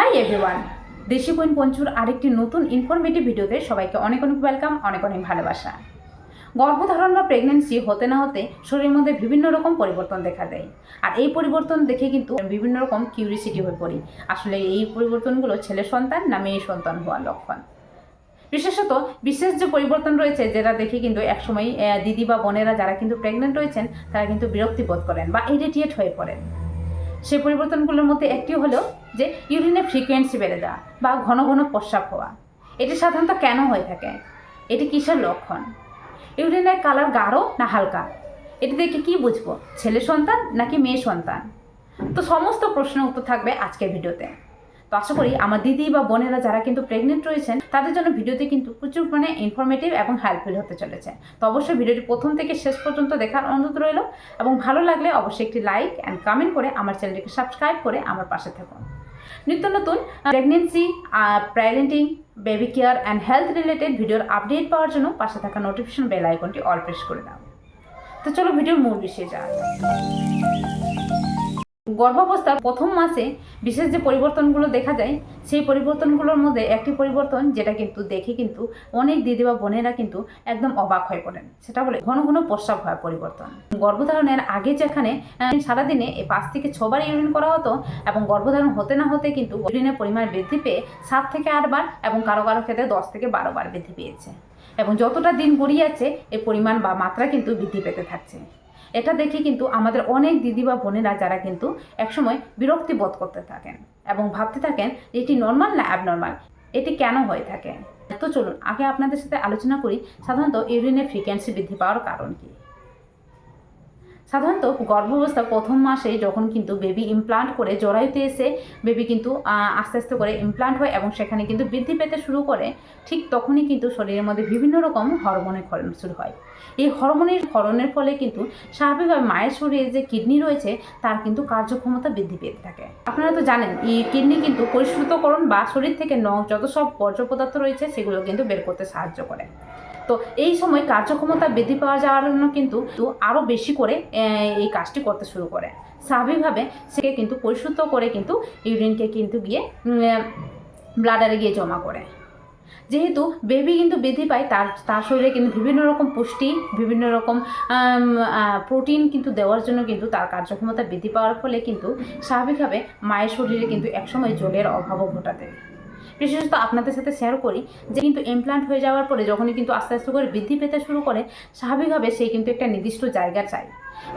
High everyone দেশি queen পঞ্চুর আরেকটি নতুন ইনফরমেটিভ ভিডিওতে সবাইকে অনেক অনেক ওয়েলকাম অনেক অনেক ভালোবাসা। গর্ভধারণ বা প্রেগনেন্সি হতে না হতে শরীরের মধ্যে বিভিন্ন রকম পরিবর্তন দেখা দেয়। আর এই পরিবর্তন দেখে কিন্তু বিভিন্ন রকম কিউরিসিটি হয়ে পড়ি। আসলে এই পরিবর্তনগুলো ছেলে সন্তান না মেয়ে সন্তান হওয়ার লক্ষণ। বিশেষত বিশেষ যে পরিবর্তন রয়েছে, যেটা দেখে কিন্তু একসময় দিদি বা বোনেরা যারা কিন্তু প্রেগনেন্ট রয়েছেন, তারা কিন্তু বিরক্তি বোধ করেন বা ইরিটিয়েট হয়ে পড়েন। সেই পরিবর্তনগুলোর মধ্যে একটি হলো যে ইউরিনের ফ্রিকোয়েন্সি বেড়ে যাওয়া বা ঘন ঘন প্রস্রাব হওয়া। এটি সাধারণত কেন হয়ে থাকে? এটি কিসের লক্ষণ? ইউরিনের কালার গাঢ় না হালকা? এটি দেখে কি বুঝব? ছেলে সন্তান নাকি মেয়ে সন্তান? তো সমস্ত প্রশ্নের উত্তর থাকবে আজকের ভিডিওতে। তো আশা করি আমার দিদি বা বোনেরা যারা কিন্তু প্রেগনেন্ট রয়েছেন, তাদের জন্য ভিডিওতে কিন্তু প্রচুর মানে ইনফরমেটিভ এবং হেল্পফুল হতে চলেছে। তো অবশ্যই ভিডিওটি প্রথম থেকে শেষ পর্যন্ত দেখার অনুরোধ রইল এবং ভালো লাগলে অবশ্যই একটি লাইক অ্যান্ড কমেন্ট করে আমার চ্যানেলটিকে সাবস্ক্রাইব করে আমার পাশে থাকুন। নিত্য নতুন pregnancy parenting baby care and health related ভিডিওর আপডেট পাওয়ার জন্য পাশে থাকা নোটিফিকেশন বেল আইকনটি অল প্রেস করে দাও। তো চলো ভিডিওর মূল বিষয়ে যাওয়া। গর্ভাবস্থার প্রথম মাসে বিশেষ যে পরিবর্তনগুলো দেখা যায়, সেই পরিবর্তনগুলোর মধ্যে একটি পরিবর্তন যেটা কিন্তু দেখে কিন্তু অনেক দিদি বা বোনেরা কিন্তু একদম অবাক হয়ে পড়েন। সেটা হলো ঘন ঘন প্রস্রাব হওয়ার পরিবর্তন। গর্ভধারণের আগে যেখানে সারাদিনে পাঁচ থেকে ছবার ইউরিন করা হতো এবং গর্ভধারণ হতে না হতে কিন্তু ইউরিনের পরিমাণ বৃদ্ধি পেয়ে সাত থেকে আটবার এবং কারও কারও ক্ষেত্রে দশ থেকে বারো বার বৃদ্ধি পেয়েছে। এবং যতটা দিন গড়িয়ে যাচ্ছে এর পরিমাণ বা মাত্রা কিন্তু বৃদ্ধি পেতে থাকছে। এটা দেখে কিন্তু আমাদের অনেক দিদি বা বোনেরা যারা কিন্তু একসময় বিরক্তি বোধ করতে থাকেন এবং ভাবতে থাকেন এটি নর্মাল না অ্যাবনর্মাল এটি কেন হয়ে থাকে? তো চলুন, আগে আপনাদের সাথে আলোচনা করি, সাধারণত ইউরিনের ফ্রিকোয়েন্সি বৃদ্ধি পাওয়ার কারণ কী? সাধারণত গর্ভাবস্থা প্রথম মাসে যখন কিন্তু বেবি ইমপ্লান্ট করে জরায়ুতে এসে বেবি কিন্তু আস্তে আস্তে করে ইমপ্লান্ট হয় এবং সেখানে কিন্তু বৃদ্ধি পেতে শুরু করে, ঠিক তখনই কিন্তু শরীরের মধ্যে বিভিন্ন রকম হরমোনের ক্ষরণ শুরু হয়। এই হরমোনের ক্ষরণের ফলে কিন্তু স্বাভাবিকভাবে মায়ের শরীরে যে কিডনি রয়েছে, তার কিন্তু কার্যক্ষমতা বৃদ্ধি পেতে থাকে। আপনারা তো জানেন, এই কিডনি কিন্তু পরিশ্রুতকরণ বা শরীর থেকে ন, যত সব বর্জ্য পদার্থ রয়েছে, সেগুলো কিন্তু বের করতে সাহায্য করে। তো এই সময় কার্যক্ষমতা বৃদ্ধি পাওয়া যাওয়ার জন্য কিন্তু আরও বেশি করে এই কাজটি করতে শুরু করে। স্বাভাবিকভাবে সে কিন্তু পরিশুদ্ধ করে কিন্তু ইউরিনকে কিন্তু গিয়ে ব্লাডারে গিয়ে জমা করে। যেহেতু বেবি কিন্তু বৃদ্ধি পায়, তার তার শরীরে কিন্তু বিভিন্ন রকম পুষ্টি, বিভিন্ন রকম প্রোটিন কিন্তু দেওয়ার জন্য কিন্তু তার কার্যক্ষমতা বৃদ্ধি পাওয়ার ফলে কিন্তু স্বাভাবিকভাবে মায়ের শরীরে কিন্তু একসময় জলের অভাবও ঘটাতে। বিশেষত আপনাদের সাথে শেয়ার করি যে কিন্তু ইমপ্লান্ট হয়ে যাওয়ার পরে যখনই কিন্তু আস্তে আস্তে করে বৃদ্ধি পেতে শুরু করে, স্বাভাবিকভাবে সে কিন্তু একটা নির্দিষ্ট জায়গা চায়।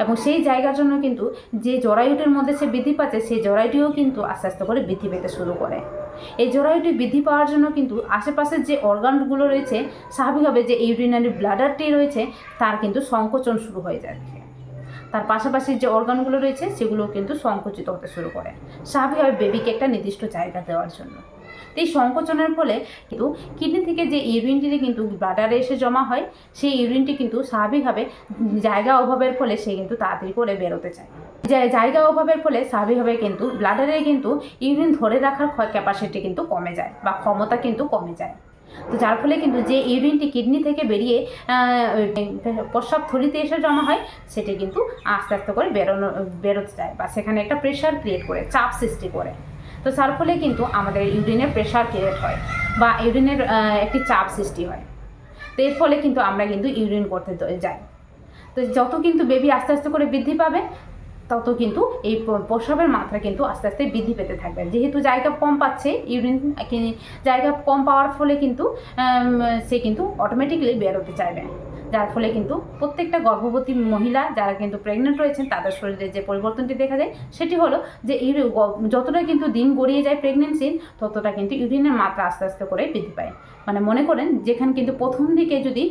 এবং সেই জায়গার জন্য কিন্তু যে জরায়ুটির মধ্যে সে বৃদ্ধি পাচ্ছে, সেই জরায়ুটিও কিন্তু আস্তে আস্তে করে বৃদ্ধি পেতে শুরু করে। এই জরায়ুটি বৃদ্ধি পাওয়ার জন্য কিন্তু আশেপাশের যে অর্গানগুলো রয়েছে, স্বাভাবিকভাবে যে ইউরিনারি ব্লাডারটি রয়েছে, তার কিন্তু সংকোচন শুরু হয়ে যাচ্ছে তার পাশাপাশি যে অর্গানগুলো রয়েছে, সেগুলো কিন্তু সংকুচিত হতে শুরু করে। স্বাভাবিকভাবে বেবিকে একটা নির্দিষ্ট জায়গা দেওয়ার জন্য। তো এই সংকোচনের ফলে কিন্তু কিডনি থেকে যে ইউরিনটি কিন্তু ব্লাডারে এসে জমা হয়, সেই ইউরিনটি কিন্তু স্বাভাবিকভাবে জায়গা অভাবের ফলে সে কিন্তু তাড়াতাড়ি করে বেরোতে চায়। জায়গা অভাবের ফলে স্বাভাবিকভাবে কিন্তু ব্লাডারে কিন্তু ইউরিন ধরে রাখার ক্যাপাসিটি কিন্তু কমে যায় বা ক্ষমতা কিন্তু কমে যায়। তো যার ফলে কিন্তু যে ইউরিনটি কিডনি থেকে বেরিয়ে প্রস্রাব থলিতে এসে জমা হয়, সেটি কিন্তু আস্তে আস্তে করে বেরোনো, বেরোতে যায় বা সেখানে একটা প্রেশার ক্রিয়েট করে, চাপ সৃষ্টি করে। তো তার ফলে কিন্তু আমাদের ইউরিনের প্রেশার ক্রিয়েট হয় বা ইউরিনের একটি চাপ সৃষ্টি হয়। তো এর ফলে কিন্তু আমরা কিন্তু ইউরিন করতে যাই। তো যত কিন্তু বেবি আস্তে আস্তে করে বৃদ্ধি পাবে, তত কিন্তু এই প্রস্রাবের মাত্রা কিন্তু আস্তে আস্তে বৃদ্ধি পেতে থাকবে। যেহেতু জায়গা কম পাচ্ছে, ইউরিন জায়গা কম পাওয়ার ফলে কিন্তু সে কিন্তু অটোমেটিকলি বেরোতে চাইবে। যার ফলে কিন্তু প্রত্যেকটা গর্ভবতী মহিলা যারা কিন্তু প্রেগনেন্ট রয়েছেন, তাদের শরীরে যে পরিবর্তনটি দেখা যায়, সেটি হলো যে ইউরি যতটা কিন্তু দিন গড়িয়ে যায় প্রেগনেন্সির ততটা কিন্তু ইউরিনের মাত্রা আস্তে আস্তে করে বৃদ্ধি পায়। মানে মনে করেন, যেখানে কিন্তু প্রথম দিকে যদি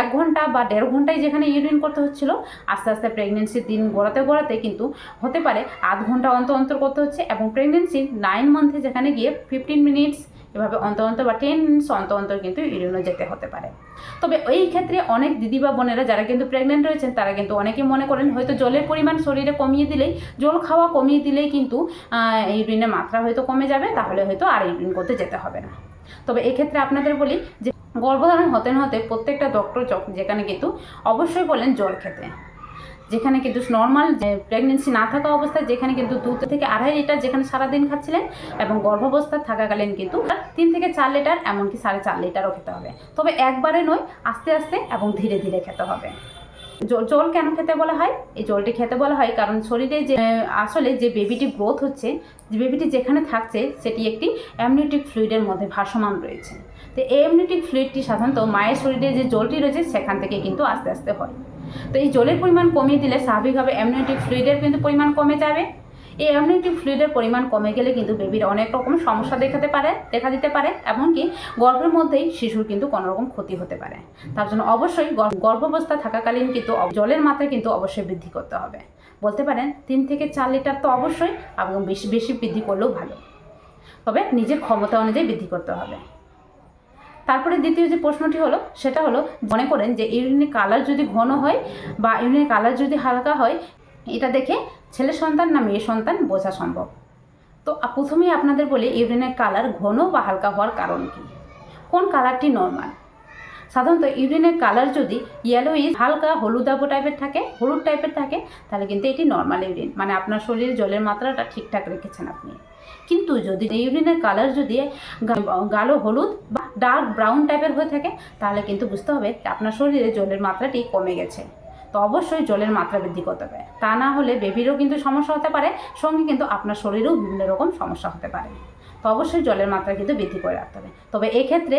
এক ঘণ্টা বা দেড় ঘন্টায় যেখানে ইউরিন করতে হচ্ছিল, আস্তে আস্তে প্রেগনেন্সির দিন গড়াতে গড়াতে কিন্তু হতে পারে আধ ঘণ্টা অন্তর অন্তর করতে হচ্ছে এবং প্রেগনেন্সির নাইন মান্থে যেখানে গিয়ে ফিফটিন মিনিটস এভাবে অন্তর অন্তর বা টেন মিনিটস অন্তর অন্তর কিন্তু ইউরিনও যেতে হতে পারে। তবে এই ক্ষেত্রে অনেক দিদি বা বোনেরা যারা কিন্তু প্রেগনেন্ট রয়েছেন, তারা কিন্তু অনেকে মনে করেন হয়তো জলের পরিমাণ শরীরে কমিয়ে দিলেই, জল খাওয়া কমিয়ে দিলেই কিন্তু ইউরিনের মাত্রা হয়তো কমে যাবে, তাহলে হয়তো আর ইউরিন করতে যেতে হবে না। তবে এক্ষেত্রে আপনাদের বলি যে, গর্ভধারণ হতে না হতে প্রত্যেকটা ডক্টর যেখানে কিন্তু অবশ্যই বলেন জল খেতে। যেখানে কিন্তু নর্মাল প্রেগনেন্সি না থাকা অবস্থায় যেখানে কিন্তু দু থেকে আড়াই লিটার যেখানে সারাদিন খাচ্ছিলেন এবং গর্ভাবস্থা থাকাকালীন কিন্তু তিন থেকে চার লিটার এমনকি সাড়ে চার লিটারও খেতে হবে। তবে একবারে নয়, আস্তে আস্তে এবং ধীরে ধীরে খেতে হবে। জল কেন খেতে বলা হয়? এই জলটি খেতে বলা হয় কারণ শরীরে যে আসলে যে বেবিটি গ্রোথ হচ্ছে, যে বেবিটি যেখানে থাকছে সেটি একটি অ্যামনিউটিক ফ্লুইডের মধ্যে ভাসমান রয়েছে। তো এই অ্যামনিউটিক ফ্লুইডটি সাধারণত মায়ের শরীরে যে জলটি রয়েছে সেখান থেকে কিন্তু আস্তে আস্তে হয়। তো এই জলের পরিমাণ কমিয়ে দিলে স্বাভাবিকভাবে অ্যামনিউটিক ফ্লুইডের কিন্তু পরিমাণ কমে যাবে। এই অ্যামনিউটিক ফ্লুইডের পরিমাণ কমে গেলে কিন্তু বেবির অনেক রকম সমস্যা দেখাতে পারে, দেখা দিতে পারে, এমনকি গর্ভের মধ্যেই শিশুর কিন্তু কোনো রকম ক্ষতি হতে পারে। তার জন্য অবশ্যই গর্ভাবস্থা থাকাকালীন কিন্তু জলের মাত্রা কিন্তু অবশ্যই বৃদ্ধি করতে হবে। বলতে পারেন তিন থেকে চার লিটার তো অবশ্যই, এবং বেশি বেশি বৃদ্ধি করলেও ভালো। তবে নিজের ক্ষমতা অনুযায়ী বৃদ্ধি করতে হবে। তারপরে দ্বিতীয় যে প্রশ্নটি হলো, সেটা হলো মনে করেন যে ইউরিনের কালার যদি ঘন হয় বা ইউরিনের কালার যদি হালকা হয়, এটা দেখে ছেলে সন্তান না মেয়ে সন্তান বোঝা সম্ভব। তো প্রথমেই আপনাদের বলি ইউরিনের কালার ঘন বা হালকা হওয়ার কারণ কী? কোন কালারটি নর্মাল সাধারণত ইউরিনের কালার যদি ইয়েলোইশ হালকা হলুদাবো টাইপের থাকে, হলুদ টাইপের থাকে, তাহলে কিন্তু এটি নর্মাল ইউরিন। মানে আপনার শরীরে জলের মাত্রাটা ঠিকঠাক রেখেছেন আপনি। কিন্তু যদি ইউরিনের কালার যদি গালো হলুদ বা ডার্ক ব্রাউন টাইপের হয়ে থাকে, তাহলে কিন্তু বুঝতে হবে আপনার শরীরে জলের মাত্রাটি কমে গেছে। তো অবশ্যই জলের মাত্রা বৃদ্ধি করতে হবে। তা না হলে বেবিরও কিন্তু সমস্যা হতে পারে, সঙ্গে কিন্তু আপনার শরীরেও বিভিন্ন রকম সমস্যা হতে পারে। তো অবশ্যই জলের মাত্রা কিন্তু বৃদ্ধি করে রাখতে হবে। তবে এক্ষেত্রে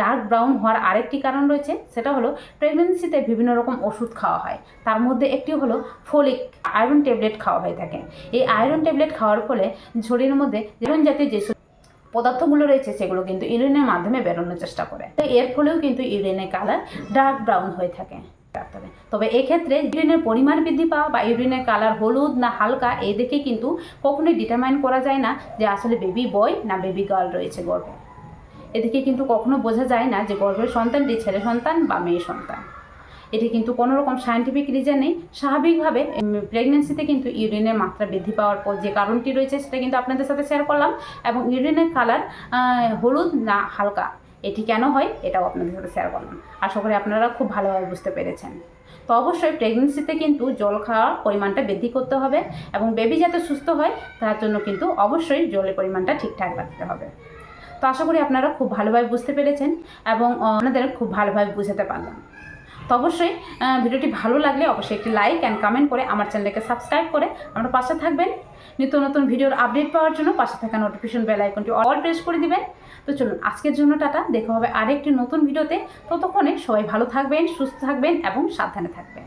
ডার্ক ব্রাউন হওয়ার আরেকটি কারণ রয়েছে, সেটা হলো প্রেগনেন্সিতে বিভিন্ন রকম ওষুধ খাওয়া হয়। তার মধ্যে একটি হলো ফোলিক আয়রন ট্যাবলেট খাওয়া হয়ে থাকে। এই আয়রন ট্যাবলেট খাওয়ার ফলে শরীরের মধ্যে আয়রন জাতীয় যে পদার্থগুলো রয়েছে, সেগুলো কিন্তু ইউরিনের মাধ্যমে বেরোনোর চেষ্টা করে। তো এর ফলেও কিন্তু ইউরিনের কালার ডার্ক ব্রাউন হয়ে থাকে। হবে। তবে এক্ষেত্রে ইউরিনের পরিমাণ বৃদ্ধি পাওয়া বা ইউরিনের কালার হলুদ না হালকা এই দেখে কিন্তু কখনোই ডিটারমাইন করা যায় না যে আসলে বেবি বয় না বেবি গার্ল রয়েছে গর্ভে। এদিকে কিন্তু কখনো বোঝা যায় না যে গর্ভের সন্তানটি ছেলে সন্তান বা মেয়ে সন্তান। এটি কিন্তু কোনো রকম সায়েন্টিফিক রিজন নেই। স্বাভাবিকভাবে প্রেগনেন্সিতে কিন্তু ইউরিনের মাত্রা বৃদ্ধি পাওয়ার পর যে কারণটি রয়েছে সেটা কিন্তু আপনাদের সাথে শেয়ার করলাম এবং ইউরিনের কালার হলুদ না হালকা এটি কেন হয় এটাও আপনাদের সাথে শেয়ার করলাম। আশা করি আপনারা খুব ভালোভাবে বুঝতে পেরেছেন। তো অবশ্যই প্রেগনেন্সিতে কিন্তু জল খাওয়ার পরিমাণটা বৃদ্ধি করতে হবে এবং বেবি যাতে সুস্থ হয়, তার জন্য কিন্তু অবশ্যই জলের পরিমাণটা ঠিকঠাক রাখতে হবে। তো আশা করি আপনারা খুব ভালোভাবে বুঝতে পেরেছেন এবং আপনাদের খুব ভালোভাবে বুঝাতে পারলাম। তো অবশ্যই ভিডিওটি ভালো লাগলে অবশ্যই একটি লাইক অ্যান্ড কমেন্ট করে আমার চ্যানেলকে সাবস্ক্রাইব করে আমার পাশে থাকবেন। নিত্য নতুন ভিডিওর আপডেট পাওয়ার জন্য পাশে থাকা নোটিফিকেশন বেল আইকনটি অল প্রেস করে দিবেন। তো চলুন, আজকের জন্য টাটা, দেখা হবে আরেকটি নতুন ভিডিওতে ততক্ষণে সবাই ভালো থাকবেন, সুস্থ থাকবেন এবং সাবধানে থাকবেন।